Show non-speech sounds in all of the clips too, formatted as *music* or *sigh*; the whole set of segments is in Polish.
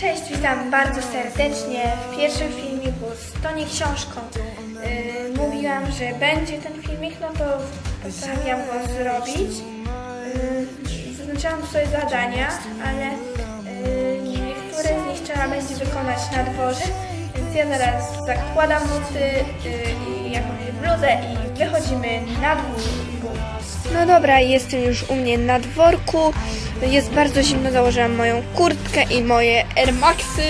Cześć, witam bardzo serdecznie. W pierwszym filmiku z Toni Książką yy, mówiłam, że będzie ten filmik, no to postanowiłam go zrobić. Yy, zaznaczyłam sobie zadania, ale yy, niektóre z nich trzeba będzie wykonać na dworze, więc ja zaraz zakładam buty yy, i jakąś bluzę i wychodzimy na dwór. No dobra, jestem już u mnie na dworku. Jest bardzo zimno, założyłam moją kurtkę i moje Air Maxy.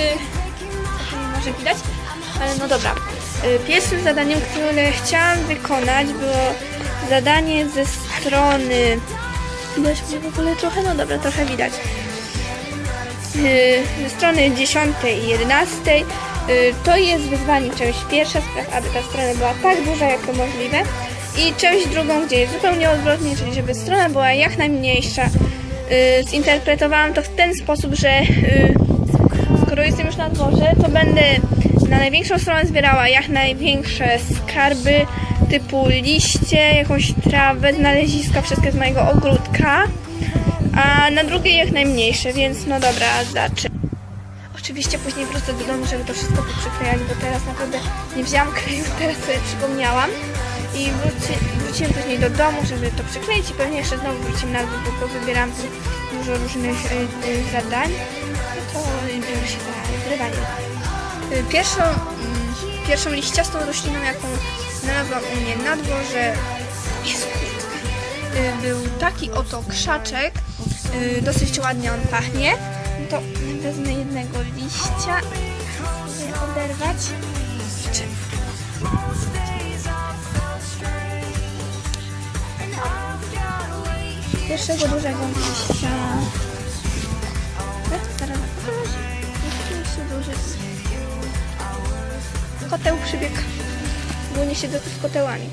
Może widać, ale no dobra. Y, Pierwszym zadaniem, które chciałam wykonać było zadanie ze strony... Widać mnie w ogóle trochę? No dobra, trochę widać. Y, Ze strony 10 i 11 y, to jest wyzwanie część pierwsza, spraw, aby ta strona była tak duża jak to możliwe i część drugą, gdzie jest zupełnie odwrotnie, czyli żeby strona była jak najmniejsza. Y, Zinterpretowałam to w ten sposób, że y, skoro jestem już na dworze, to będę na największą stronę zbierała jak największe skarby typu liście, jakąś trawę, znaleziska, wszystkie z mojego ogródka, a na drugiej jak najmniejsze, więc no dobra, zacznę. Oczywiście później wrócę do domu, żeby to wszystko poprzyklejać, bo teraz naprawdę nie wzięłam kleju, *laughs* teraz sobie przypomniałam. I wróci, wróciłem później do domu, żeby to przykleić i pewnie jeszcze znowu wrócimy na dwór, bo wybieram dużo różnych y, y, zadań. No to biorę się za zrywanie. Y, Pierwszą, mm, pierwszą liściastą rośliną, jaką znalazłam u mnie na dworze, jest y, był taki oto krzaczek. Y, Dosyć ładnie on pachnie. No to wezmę jednego liścia, oderwać. Czy pierwszego dużego liścia. E, Zaraz, jeszcze duży. Koteł przybiegł. Głównie się do z kotełami.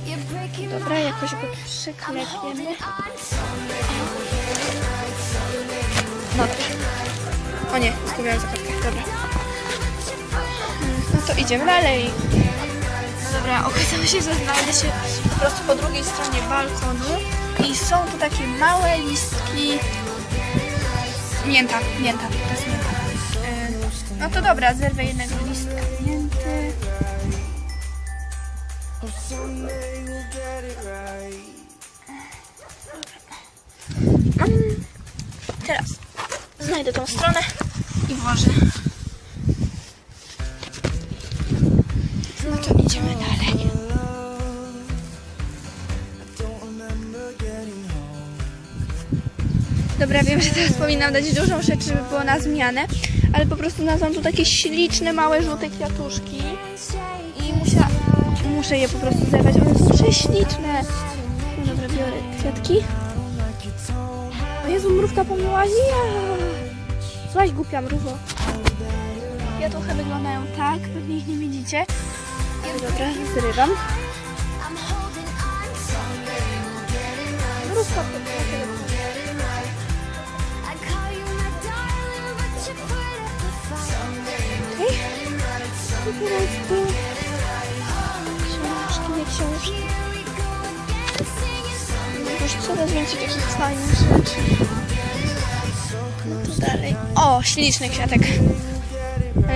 Dobra, jakoś go przyklepiemy. No dobra. O nie, zgubiłam zakładkę. Dobra. No to idziemy dalej. No dobra, okazało się, że znajdę się po prostu po drugiej stronie balkonu są tu takie małe listki. Mięta, mięta, to jest mięta. Yy, No to dobra, zerwę jednego listka mięty. Mm, Teraz znajdę tą stronę i włożę. Dobra, wiem, że teraz powinnam dać dużą rzecz, żeby było na zmianę, ale po prostu nazwam tu takie śliczne, małe, żółte kwiatuszki i musia, muszę je po prostu zerwać. One są prześliczne. No dobra, biorę kwiatki. O Jezu, mrówka po mnie łazi. Złaź głupia mrówo. Kwiatuchy wyglądają tak, pewnie ich nie widzicie. Dobra, zrywam. Mrówka po I teraz tu książki, nie książki. Już coraz więcej takich fajnych rzeczy. No tu dalej. O, śliczny kwiatek.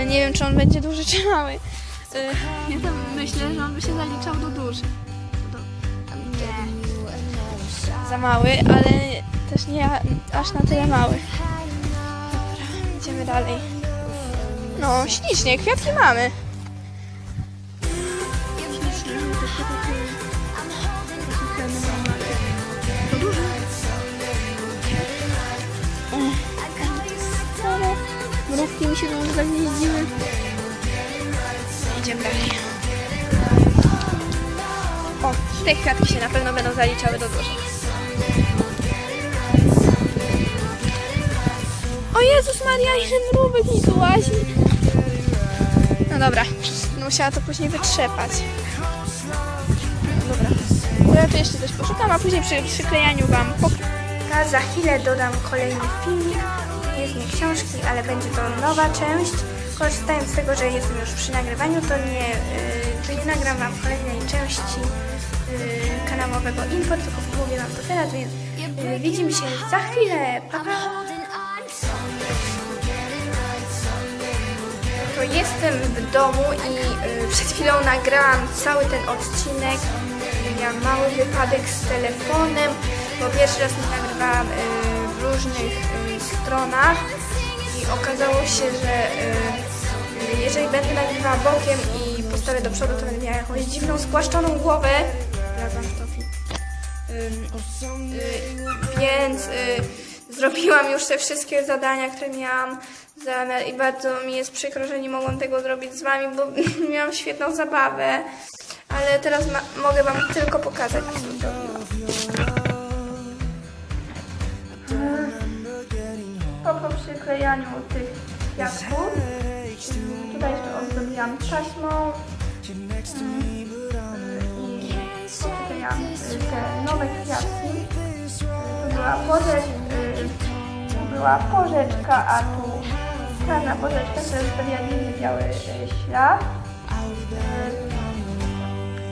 Nie wiem, czy on będzie duży, czy mały. *laughs* Ja tam myślę, że on by się zaliczał do duży. Do, nie. Za mały, ale też nie aż na tyle mały. Dobra, idziemy dalej. No, ślicznie, kwiatki mamy. Mrówki mi się tu zagnieździły. Idziemy dalej. O, te kwiatki się na pewno będą zaliczały do dużych. O Jezus Maria, ile mrówek mi tu łazi. Dobra, musiała to później wytrzepać. Dobra, to ja tu jeszcze coś poszukam, a później przy przyklejaniu Wam pokażę. Za chwilę dodam kolejny filmik. Nie jest nie książki, ale będzie to nowa część. Korzystając z tego, że jestem już przy nagrywaniu, to nie, yy, to nie nagram Wam kolejnej części yy, kanałowego info, tylko mówię Wam to teraz, więc yy, widzimy się za chwilę. Pa, pa! Jestem w domu i y, przed chwilą nagrałam cały ten odcinek. Miałam mały wypadek z telefonem, bo pierwszy raz nagrywałam y, w różnych y, stronach i okazało się, że jeżeli będę nagrywała bokiem i postawię do przodu, to będę miała jakąś dziwną, spłaszczoną głowę. Więc zrobiłam już te wszystkie zadania, które miałam i bardzo mi jest przykro, że nie mogłam tego zrobić z wami, bo *laughs* miałam świetną zabawę, ale teraz mogę wam tylko pokazać, co zrobiłam. Po poprzyklejaniu tych ym, tutaj jeszcze ozdobiłam taśmą, i poklejam y, te nowe kwiatki. Tu była porzecz, y, tu była porzeczka, a tu czarna porzeczka, która zostawiła dziwny biały ślad.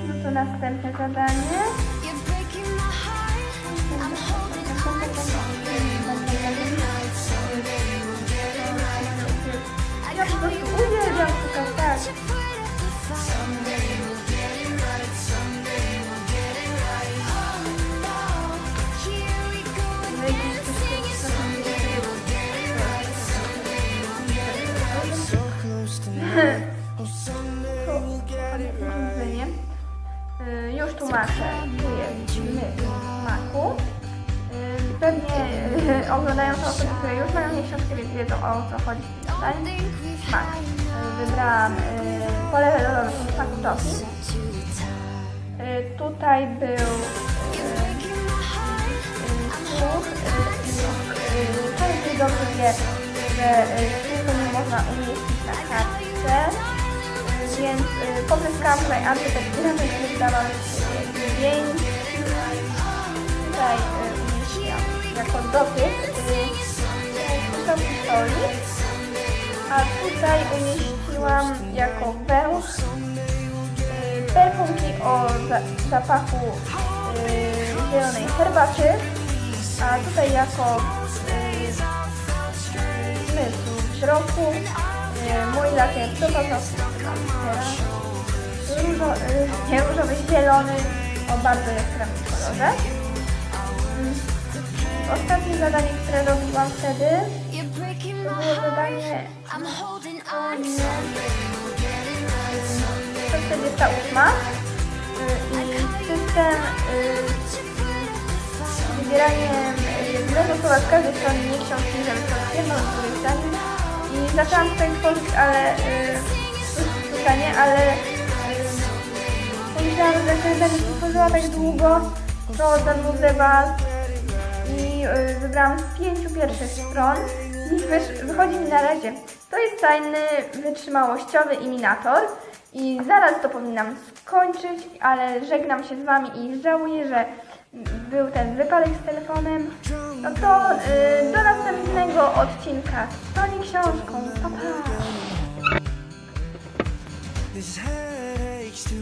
No to następne zadanie. Y, to osoby, które już mają miesiączkę, więc wiedzą o co chodzi w tym. Smak. Y, Wybrałam y, pole lodowego smaku tofi. Y, Tutaj był y, y, i y, każdy dobrze wie, że y, słuchu nie można umieścić na kartce, y, więc y, pozyskałam tutaj wydawał mi się zdjęć. Tutaj y, jako dotyk y, soli, a tutaj umieściłam jako węch y, perfumki o za, zapachu y, zielonej herbaty, a tutaj jako zmysł wzroku y, mój lakier paznokci różo, różowy, zielony o bardzo jaskrawym kolorze. Ostatnie zadanie, które robiłam wtedy, to było zadanie I'm holding on. 148 y, i system y, wybieraniem jednego słowa z każdej strony nie książki, żeby to jedno z drugiej strony. I zaczęłam tutaj tworzyć, ale y, pytanie, ale y, pomyślałam, że jak będę tworzyła tak długo, to Was i y, wybrałam z pięciu pierwszych stron wysz, wychodzi mi na razie. To jest tajny, wytrzymałościowy iminator i zaraz to powinnam skończyć, ale żegnam się z Wami i żałuję, że był ten wypadek z telefonem. No to y, do następnego odcinka z Toni Książką. Pa, pa!